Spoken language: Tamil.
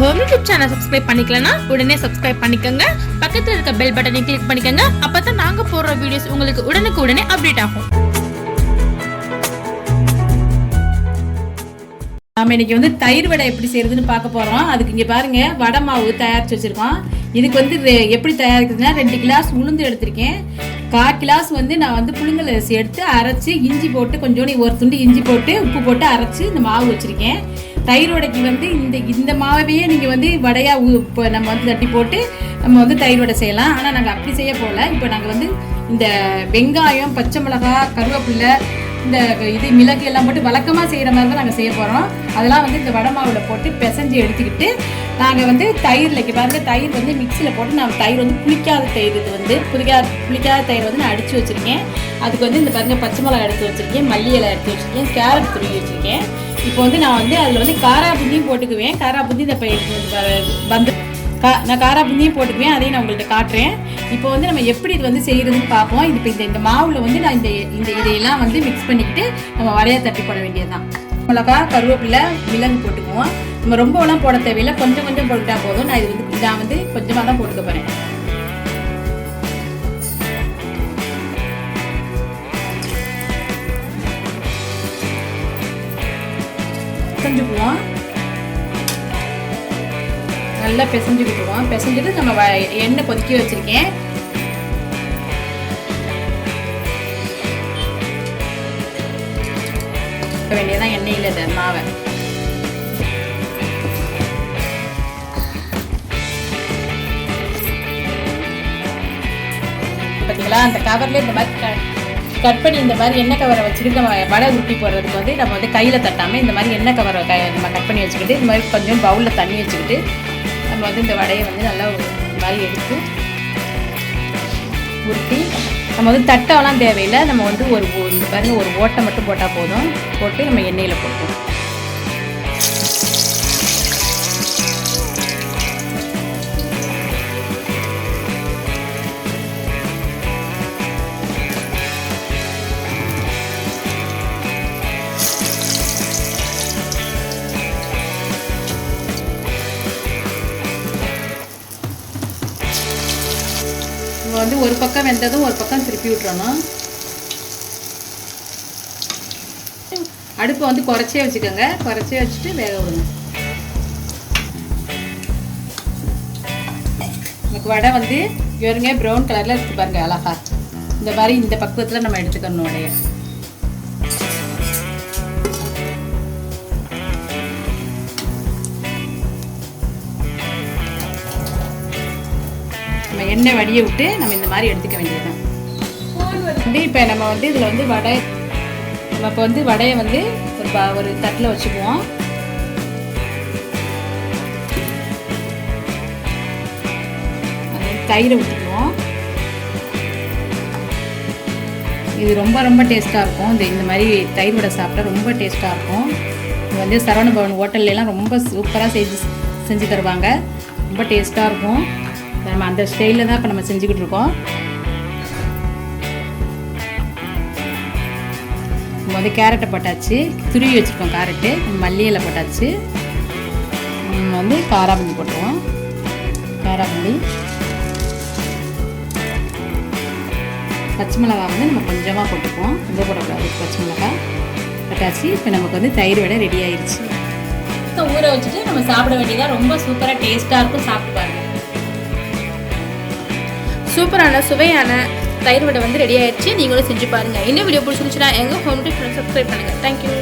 ஹோம் யூடியூப் சேனல் சப்ஸ்கிரைப் பண்ணிக்கலனா உடனே சப்ஸ்கிரைப் பண்ணிக்கோங்க. பக்கத்தில் இருக்க பெல் பட்டனை கிளிக் பண்ணிக்கோங்க. அப்போ தான் நாங்கள் போடுற வீடியோஸ் உங்களுக்கு உடனுக்கு உடனே அப்டேட் ஆகும். நாம இன்னைக்கு வந்து தயிர் வடை எப்படி செய்யறதுன்னு பார்க்க போறோம். அதுக்கு இங்க பாருங்க வடை மாவு தயாரிச்சு வச்சிருக்கோம். இதுக்கு வந்து எப்படி தயாரிக்கிறதுனா ரெண்டு கிளாஸ் உளுந்து எடுத்திருக்கேன். கால் கிளாஸ் வந்து நான் வந்து புழுங்கல் அரிசி எடுத்து அரைச்சி இஞ்சி போட்டு கொஞ்சோண்டு ஒரு துண்டு இஞ்சி போட்டு உப்பு போட்டு அரைச்சி இந்த மாவு வச்சிருக்கேன். தயிர் வடைக்கு வந்து இந்த இந்த மாவையே நீங்கள் வந்து வடையா இப்போ நம்ம வந்து தட்டி போட்டு நம்ம வந்து தயிர் வடை செய்யலாம். ஆனால் நாங்கள் அப்படி செய்ய போகல. இப்போ நாங்கள் வந்து இந்த வெங்காயம் பச்சை மிளகா கருவேப்பிலை இந்த இது மிளகு எல்லாம் போட்டு வழக்கமாக செய்கிற மாதிரி தான் நாங்கள் செய்ய போகிறோம் அதெல்லாம் வந்து இந்த வடை மாவில் போட்டு பிசைஞ்சு எடுத்துக்கிட்டு நாங்கள் வந்து தயிரில் இங்கே பாருங்க தயிர் வந்து மிக்சியில் போட்டு நான் தயிர் வந்து புளிக்காத தயிர் இது வந்து புளிக்காத புளிக்காத தயிர் வந்து நான் அடித்து வச்சுருக்கேன். அதுக்கு வந்து இந்த பாருங்கள் பச்சை மிளகா எடுத்து வச்சுருக்கேன். மல்லி இலை எடுத்து வச்சுருக்கேன். கேரட் துருவி வச்சுருக்கேன். இப்போ வந்து நான் வந்து அதில் வந்து காரா புந்தியும் போட்டுக்குவேன். காரா புந்தி இந்த வந்து கா நான் காரா புந்தியும் போட்டுக்குவேன். அதையும் நான் உங்கள்கிட்ட காட்டுறேன். இப்போ வந்து நம்ம எப்படி இது வந்து செய்யறதுன்னு பார்ப்போம். இது இப்போ இந்த இந்த மாவில் வந்து நான் இந்த இந்த இதையெல்லாம் வந்து மிக்ஸ் பண்ணிக்கிட்டு நம்ம வரைய தட்டி போட வேண்டியதுதான். மிளகா கருவேப்பிலை மிளகு போட்டுக்குவோம். நம்ம ரொம்பலாம் போட தேவையில்லை. கொஞ்சம் கொஞ்சம் போட்டுட்டா போதும். நான் இது வந்து நான் வந்து கொஞ்சமாக தான் போட்டுக்க போகிறேன் பிசைஞ்சுக்குவோம். நல்லா பிசைஞ்சு விட்டுருவோம் பிசைஞ்சிட்டு நம்ம வ- எண்ணெய் கொதிக்க வச்சுருக்கேன். வேண்டியதான் எண்ணெயில் இந்த மாவை. பார்த்தீங்களா அந்த கவர்லேயே இந்த மாதிரி க- கட் பண்ணி இந்த மாதிரி எண்ணெய் கவரை வச்சுக்கிட்டு நம்ம வடை உருட்டி போடுறதுக்கு வந்து நம்ம வந்து கையில் தட்டாமல் இந்த மாதிரி எண்ணெய் கவரை க நம்ம கட் பண்ணி வச்சுக்கிட்டு இந்த மாதிரி கொஞ்சம் பவுலில் தண்ணி வச்சுக்கிட்டு நம்ம வந்து இந்த வடையை வந்து நல்லா ஒரு- இந்த மாதிரி எடுத்து உருட்டி நம்ம வந்து தட்டாலாம் தேவையில்லை. நம்ம வந்து ஒரு ஓ- இந்த ஒரு ஓட்டை மட்டும் போட்டால் போதும். போட்டு நம்ம எண்ணெயில் போட்டுருவோம் நம்ம வந்து ஒரு பக்கம் வெந்ததும் ஒரு பக்கம் திருப்பி விட்டுறணும். அடுப்பை வந்து குறைச்சே வச்சுக்கோங்க. குறைச்சே வச்சுட்டு வேக விடுங்க. நமக்கு வடை வந்து இவருங்க ப்ரௌன் கலரில் இருக்கு பாருங்க அழகா. இந்த மாதிரி இந்த பக்குவத்தில் நம்ம எடுத்துக்கணும் உடைய எண்ணெய் வடிய விட்டு நம்ம இந்த மாதிரி எடுத்துக்க வேண்டியதுதான். வந்து இப்போ நம்ம வந்து இதில் வந்து வடை நம்ம இப்போ வந்து வடையை வந்து ஒரு ப ஒரு தட்டில் வச்சுக்குவோம். தயிரை ஊற்றிக்குவோம் இது ரொம்ப ரொம்ப டேஸ்ட்டாக இருக்கும். இந்த இந்த மாதிரி தயிர் வடை சாப்பிட்டா ரொம்ப டேஸ்ட்டாக இருக்கும். இது வந்து சரவண பவன் ஹோட்டல்லாம் ரொம்ப சூப்பராக செஞ்சு செஞ்சு தருவாங்க. ரொம்ப டேஸ்ட்டாக இருக்கும். நம்ம அந்த ஸ்டைலில் தான் இப்போ நம்ம செஞ்சுக்கிட்டு இருக்கோம். நம்ம வந்து கேரட்டை போட்டாச்சு. துருவி வச்சுருக்கோம் கேரட்டு மல்லி இலை போட்டாச்சு. நம்ம வந்து காராபந்தி போட்டுருவோம். காராபந்தி பச்சை மிளகா வந்து நம்ம கொஞ்சமாக போட்டுக்குவோம். ரொம்ப போடக்கூடாது? பச்சை மிளகாய் போட்டாச்சு. இப்போ நமக்கு வந்து தயிர் வடை ரெடி ஆயிடுச்சு ஊற வச்சுட்டு நம்ம சாப்பிட வேண்டியதாக ரொம்ப சூப்பராக டேஸ்ட்டாக இருக்கும். சாப்பிட்டு பாருங்க. சூப்பரான சுவையான தயிர் வடை வந்து ரெடி ஆயிடுச்சு. நீங்களும் செஞ்சு பாருங்க. இன்னும் வீடியோ பிடிச்சிருந்துச்சுன்னா எங்கள் ஹோம் யூடியூப் சப்ஸ்கிரைப் பண்ணுங்கள் தேங்க்யூ